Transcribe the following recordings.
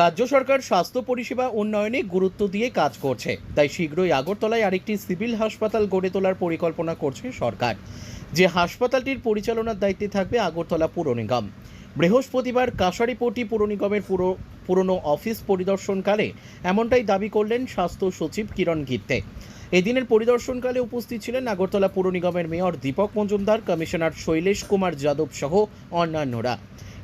রাজ্য সরকার স্বাস্থ্য পরিষেবা উন্নয়নে গুরুত্ব দিয়ে কাজ করছে, তাই শীঘ্রই আগরতলায় আরেকটি সিভিল হাসপাতাল গড়ে তোলার পরিকল্পনা করছে সরকার। যে হাসপাতালটির পরিচালনার দায়িত্বে থাকবে আগরতলা পুর নিগম। বৃহস্পতিবার কাশারিপট্টি পুর নিগমের পুরো, পুরনো অফিস পরিদর্শনকালে এমনটাই দাবি করলেন স্বাস্থ্য সচিব কিরণ গিত্তে। এদিনের পরিদর্শনকালে উপস্থিত ছিলেন আগরতলা পুর নিগমের মেয়র দীপক মজুমদার, কমিশনার শৈলেশ কুমার যাদব সহ অন্যান্যরা।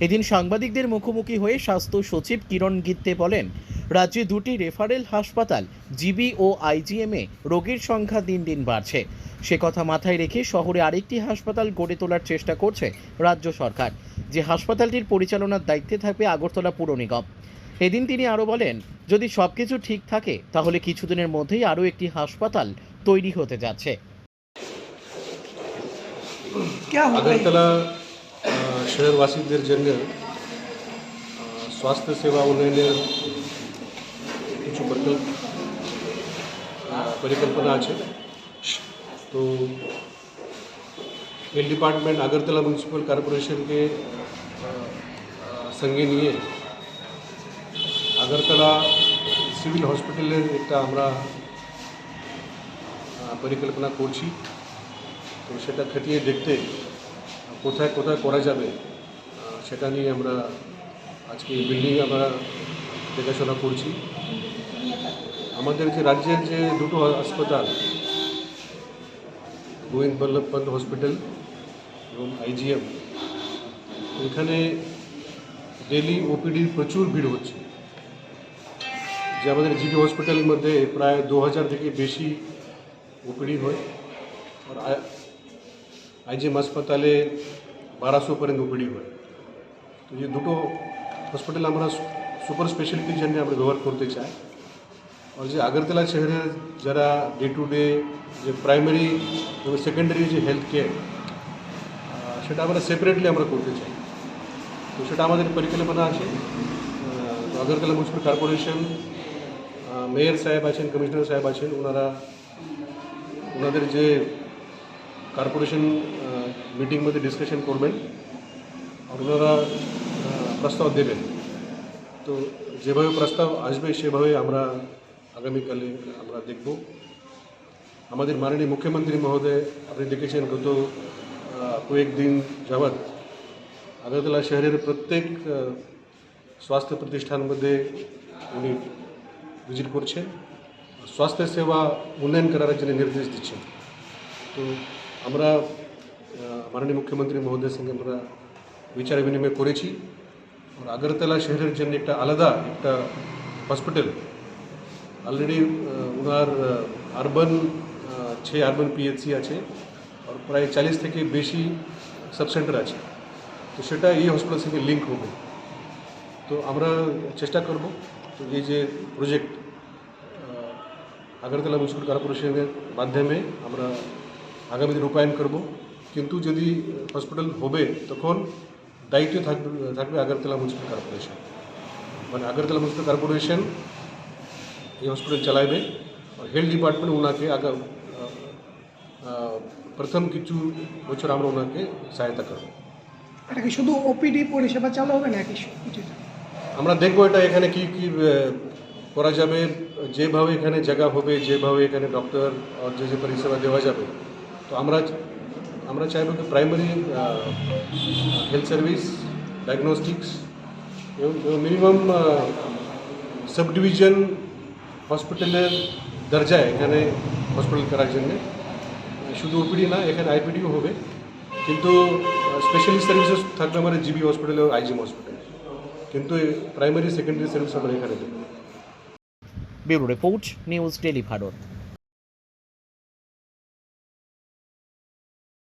এদিন সাংবাদিকদের মুখোমুখি হয়ে স্বাস্থ্য সচিব কিরণ গিত্তে বলেন, রাজ্যে দুটি রেফারেল হাসপাতাল, জিবি ও আইজিএমে রোগীর সংখ্যা দিন দিন বাড়ছে। সে কথা মাথায় রেখে শহরে আরেকটি হাসপাতাল গড়ে তোলার চেষ্টা করছে রাজ্য সরকার। যে হাসপাতালটির পরিচালনার দায়িত্বে থাকবে আগরতলা পুর নিগম। এদিন তিনি আরও বলেন, যদি সব কিছু ঠিক থাকে, তাহলে কিছুদিনের মধ্যেই আরও একটি হাসপাতাল তৈরি হতে যাচ্ছে। আগরতলা আহ, শহরবাসীদের জন্য আহ, স্বাস্থ্য সেবা উন্নয়নের কিছু প্রকল্প আহ, পরিকল্পনা আছে তো হেলথ ডিপার্টমেন্ট আগরতলা মিউনিসিপ্যাল কর্পোরেশনকে আহ, আহ, সঙ্গে নিয়ে আগরতলা সিভিল হসপিটালের একটা আমরা আহ, পরিকল্পনা করছি তো সেটা খতিয়ে দেখতে কোথায় কোথায় করা যাবে আহ, সেটা নিয়ে আমরা আজকে এই বিল্ডিং আমরা দেখাশোনা করছি। আমাদের যে রাজ্যের যে দুটো হাসপাতাল, গোবিন্দ বল্লভ পন্ত হসপিটাল এবং আইজিএম এখানে ডেলি ওপিডির প্রচুর ভিড় হচ্ছে। যে আমাদের জিবি হসপিটালের মধ্যে প্রায় দু হাজার থেকে বেশি ওপিডি হয়। আর আইজিএম হাসপাতালে বারোশো পর্যন্ত ওপিডি হয়। तो ये दोटो हॉस्पिटल सुपर स्पेशलिटी जैसे आप व्यवहार करते चाहिए और जो आगरतला शहर जरा डे टू डे जो प्राइमरी तो सेकेंडरी जो हेल्थ केयर से सेपरेटली करते चाहिए तो से परिकल्पना आगरतला म्यूनसिपल कॉर्पोरेशन मेयर साहेब आ कमिश्नर साहेब आनारा जे कॉर्पोरेशन मीटिंग मध्य डिस्कशन करबें আপনারা প্রস্তাব দেবেন। তো যেভাবে প্রস্তাব আসবে, সেভাবে আমরা আগামীকালে আমরা দেখব। আমাদের মাননীয় মুখ্যমন্ত্রী মহোদয়, আপনি দেখেছেন গত কয়েকদিন যাবৎ আগরতলা শহরের প্রত্যেক স্বাস্থ্য প্রতিষ্ঠান মধ্যে উনি ভিজিট করছেন। স্বাস্থ্য সেবা উন্নয়ন করার জন্য নির্দেশ দিচ্ছেন। তো আমরা মাননীয় মুখ্যমন্ত্রী মহোদয়ের সঙ্গে আমরা বিচার বিনিময় করেছি। আগরতলা শহরের জন্য একটা আলাদা একটা হসপিটাল অলরেডি ওনার আরবান ছে আরবান পিএইচসি আছে, আর প্রায় চালিশ থেকে বেশি সাব সেন্টার আছে। তো সেটা এই হসপিটাল সঙ্গে লিঙ্ক হবে। তো আমরা চেষ্টা করব তো এই যে প্রজেক্ট আগরতলা মিউনিসিপাল কর্পোরেশনের মাধ্যমে আমরা আগামী রূপায়ণ করব। কিন্তু যদি হসপিটাল হবে, তখন দায়িত্ব থাকবে থাকবে আগরতলা মিউনিসিপাল কর্পোরেশন মানে আগরতলা মিউনিসিপাল কর্পোরেশন এই হসপিটাল চালাবে আর হেলথ ডিপার্টমেন্ট ওনাকে আগা আহ, আহ, প্রথম কিছু বছর আমরা ওনাকে সহায়তা করব এটা কি শুধু ওপিডি পরিষেবা চালু হবে নাকি কিছু আমরা দেখব এটা এখানে কি কি আহ, করা যাবে যেভাবে এখানে জায়গা হবে যেভাবে এখানে ডক্টর আর যে যে পরিষেবা দেওয়া যাবে তো আমরা আমরা চাইব কি primary health service diagnostics minimum sub division হসপিটালের দরজায় এখানে হসপিটাল করার জন্যে। শুধু ওপিডি না, এখানে আইপিডিও হবে। কিন্তু স্পেশালিস্ট সার্ভিসেস থাকবে আমাদের জিবি হসপিটালে আইজিএম হসপিটালে কিন্তু প্রাইমারি সেকেন্ডারি সার্ভিস আমরা এখানে দেবো। Bureau report, news daily Bharat.